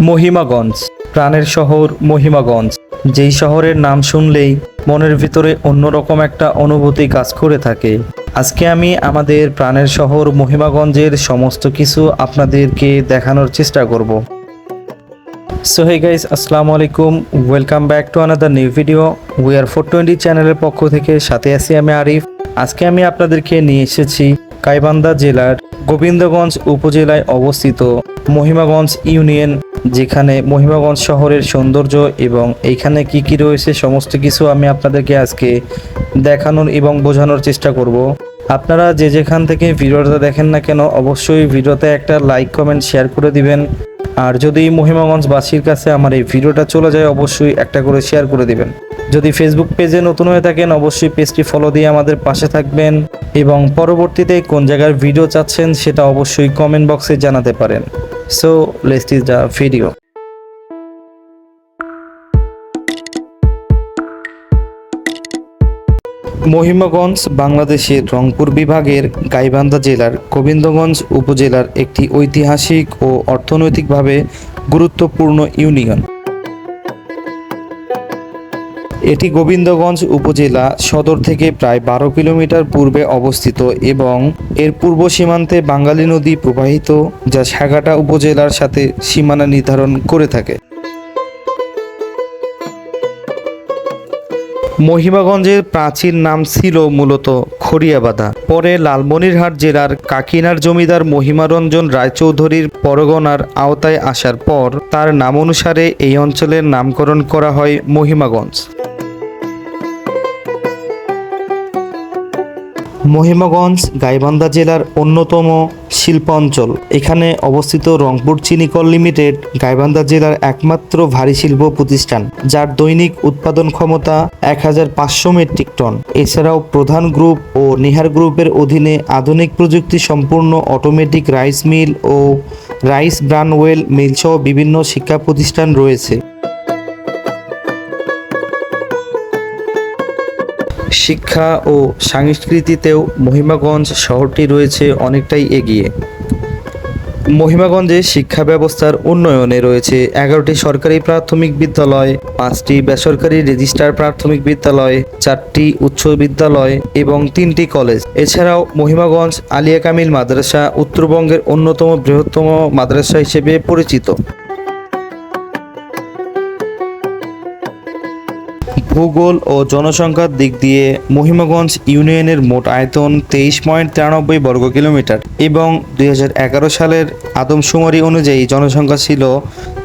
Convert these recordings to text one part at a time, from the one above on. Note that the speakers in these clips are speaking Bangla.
মহিমাগঞ্জ। প্রাণের শহর মহিমাগঞ্জ। যেই শহরের নাম শুনলেই মনের ভিতরে অন্যরকম একটা অনুভূতি কাজ করে থাকে। আজকে আমি আমাদের প্রাণের শহর মহিমাগঞ্জের সমস্ত কিছু আপনাদেরকে দেখানোর চেষ্টা করব। সো হে গাইস আসসালামু আলাইকুম। Welcome back to another new video we are four twenty চ্যানেলের পক্ষ থেকে সাথে আছি আমি আরিফ। আজকে আমি আপনাদেরকে নিয়ে এসেছি গাইবান্ধা জেলার গোবিন্দগঞ্জ উপজেলায় অবস্থিত মহিমাগঞ্জ ইউনিয়ন যেখানে মহিমাগঞ্জ শহরের সৌন্দর্য এবং এইখানে কি কি রয়েছে সমস্ত কিছু আমি আপনাদেরকে আজকে দেখানোর এবং বোঝানোর চেষ্টা করব। আপনারা যে যেখান থেকে ভিডিওটা দেখেন না কেন, অবশ্যই ভিডিওতে একটা লাইক, কমেন্ট, শেয়ার করে দিবেন। আর যদি মহিমাগঞ্জবাসীর কাছে আমার এই ভিডিওটা চলে যায়, অবশ্যই একটা করে শেয়ার করে দিবেন। যদি ফেসবুক পেজে নতুন হয়ে থাকেন, অবশ্যই পেজটি ফলো দিয়ে আমাদের পাশে থাকবেন এবং পরবর্তীতে কোন জায়গার ভিডিও চাচ্ছেন, সেটা অবশ্যই কমেন্ট বক্সে জানাতে পারেন। So let's see the video. Mahimaganj, বাংলাদেশের রংপুর বিভাগের গাইবান্ধা জেলার গোবিন্দগঞ্জ উপজেলার একটি ঐতিহাসিক ও অর্থনৈতিকভাবে গুরুত্বপূর্ণ ইউনিয়ন এটি গোবিন্দগঞ্জ উপজেলা সদর থেকে প্রায় বারো কিলোমিটার পূর্বে অবস্থিত এবং এর পূর্ব সীমান্তে বাঙালি নদী প্রবাহিত, যা সাগাটা উপজেলার সাথে সীমানা নির্ধারণ করে থাকে। মহিমাগঞ্জের প্রাচীন নাম ছিল মূলত খড়িয়াবাদা। পরে লালমনিরহাট জেলার কাকিনার জমিদার মহিমারঞ্জন রায়চৌধুরীর পরগনার আওতায় আসার পর তার নাম অনুসারে এই অঞ্চলের নামকরণ করা হয় মহিমাগঞ্জ। মহিমাগঞ্জ, গাইবান্ধা জেলার অন্যতম শিল্প অঞ্চল এখানে অবস্থিত রংপুর চিনিকল লিমিটেড, গাইবান্ধা জেলার একমাত্র ভারী শিল্প প্রতিষ্ঠান, যার দৈনিক উৎপাদন ক্ষমতা এক হাজার পাঁচশো মেট্রিক টন। এছাড়াও প্রধান গ্রুপ ও নিহার গ্রুপের অধীনে আধুনিক প্রযুক্তি সম্পূর্ণ অটোমেটিক রাইস মিল ও রাইস ব্রানওয়েল মিলসহ বিভিন্ন শিক্ষা প্রতিষ্ঠান রয়েছে। শিক্ষা ও সংস্কৃতিতেও মহিমাগঞ্জ শহরটি রয়েছে অনেকটাই এগিয়ে। মহিমাগঞ্জে শিক্ষা ব্যবস্থার উন্নয়নে রয়েছে এগারোটি সরকারি প্রাথমিক বিদ্যালয়, পাঁচটি বেসরকারি রেজিস্টার প্রাথমিক বিদ্যালয়, চারটি উচ্চ বিদ্যালয় এবং তিনটি কলেজ। এছাড়াও মহিমাগঞ্জ আলিয়া কামিল মাদ্রাসা উত্তরবঙ্গের অন্যতম বৃহত্তম মাদ্রাসা হিসেবে পরিচিত। ভূগোল ও জনসংখ্যার দিক দিয়ে মহিমাগঞ্জ ইউনিয়নের মোট আয়তন তেইশ পয়েন্ট তিরানব্বই বর্গ কিলোমিটার এবং দুই হাজার এগারো সালের আদমশুমারি অনুযায়ী জনসংখ্যা ছিল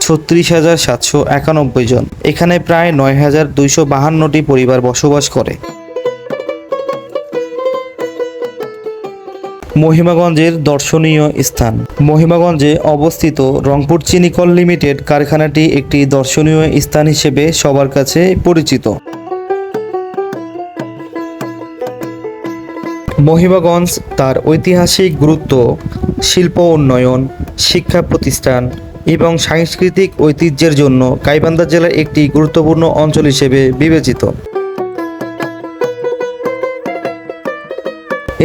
ছত্রিশ হাজার সাতশো একানব্বই জন। এখানে প্রায় নয় হাজার দুইশো বাহান্নটি পরিবার বসবাস করে। মহিমাগঞ্জের দর্শনীয় স্থান। মহিমাগঞ্জে অবস্থিত রংপুর চিনিকল লিমিটেড কারখানাটি একটি দর্শনীয় স্থান হিসেবে সবার কাছে পরিচিত। মহিমাগঞ্জ তার ঐতিহাসিক গুরুত্ব, শিল্প উন্নয়ন, শিক্ষা প্রতিষ্ঠান এবং সাংস্কৃতিক ঐতিহ্যের জন্য গাইবান্ধা জেলার একটি গুরুত্বপূর্ণ অঞ্চল হিসেবে বিবেচিত।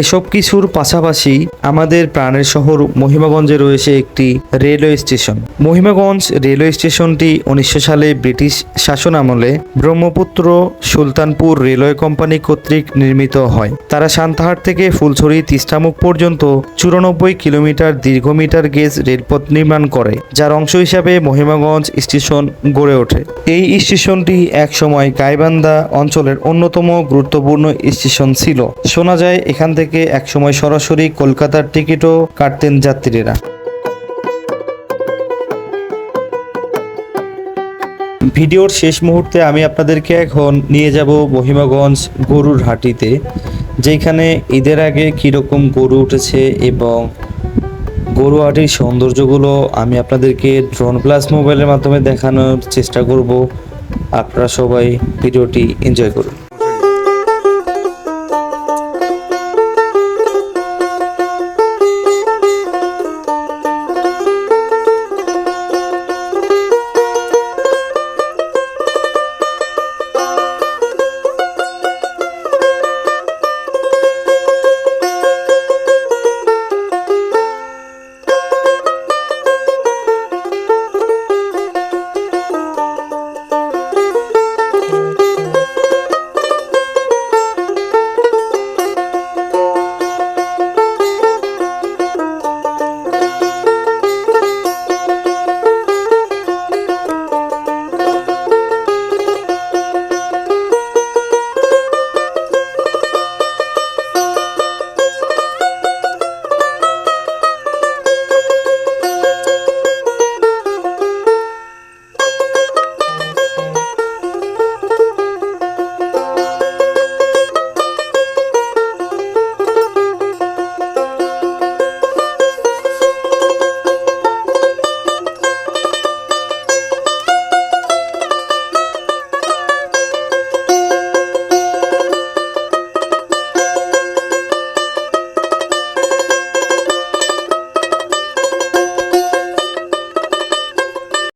এসব কিছুর পাশাপাশি আমাদের প্রাণের শহর মহিমাগঞ্জে রয়েছে একটি রেলওয়ে স্টেশন। মহিমাগঞ্জ রেলওয়ে স্টেশনটি উনিশশো সালে ব্রিটিশ শাসন আমলে ব্রহ্মপুত্র সুলতানপুর রেলওয়ে কোম্পানি কর্তৃক নির্মিত হয়। তারা সান্তাহাট থেকে ফুলছড়ি তিস্তামুখ পর্যন্ত চুরানব্বই কিলোমিটার দীর্ঘ মিটার গেজ রেলপথ নির্মাণ করে, যার অংশ হিসাবে মহিমাগঞ্জ স্টেশন গড়ে ওঠে। এই স্টেশনটি একসময় গাইবান্ধা অঞ্চলের অন্যতম গুরুত্বপূর্ণ স্টেশন ছিল। শোনা যায় এখান থেকে একসময় সরাসরি কলকাতার টিকিটও কাটতেন যাত্রীরা। ভিডিওর শেষ মুহূর্তে আমি আপনাদেরকে এখন নিয়ে যাব মহিমাগঞ্জ গরুর হাটিতে, যেখানে ঈদের আগে কীরকম গরু উঠেছে এবং গরু হাটির সৌন্দর্যগুলো আমি আপনাদেরকে ড্রোন প্লাস মোবাইলের মাধ্যমে দেখানোর চেষ্টা করব। আপনারা সবাই ভিডিওটি এনজয় করুন।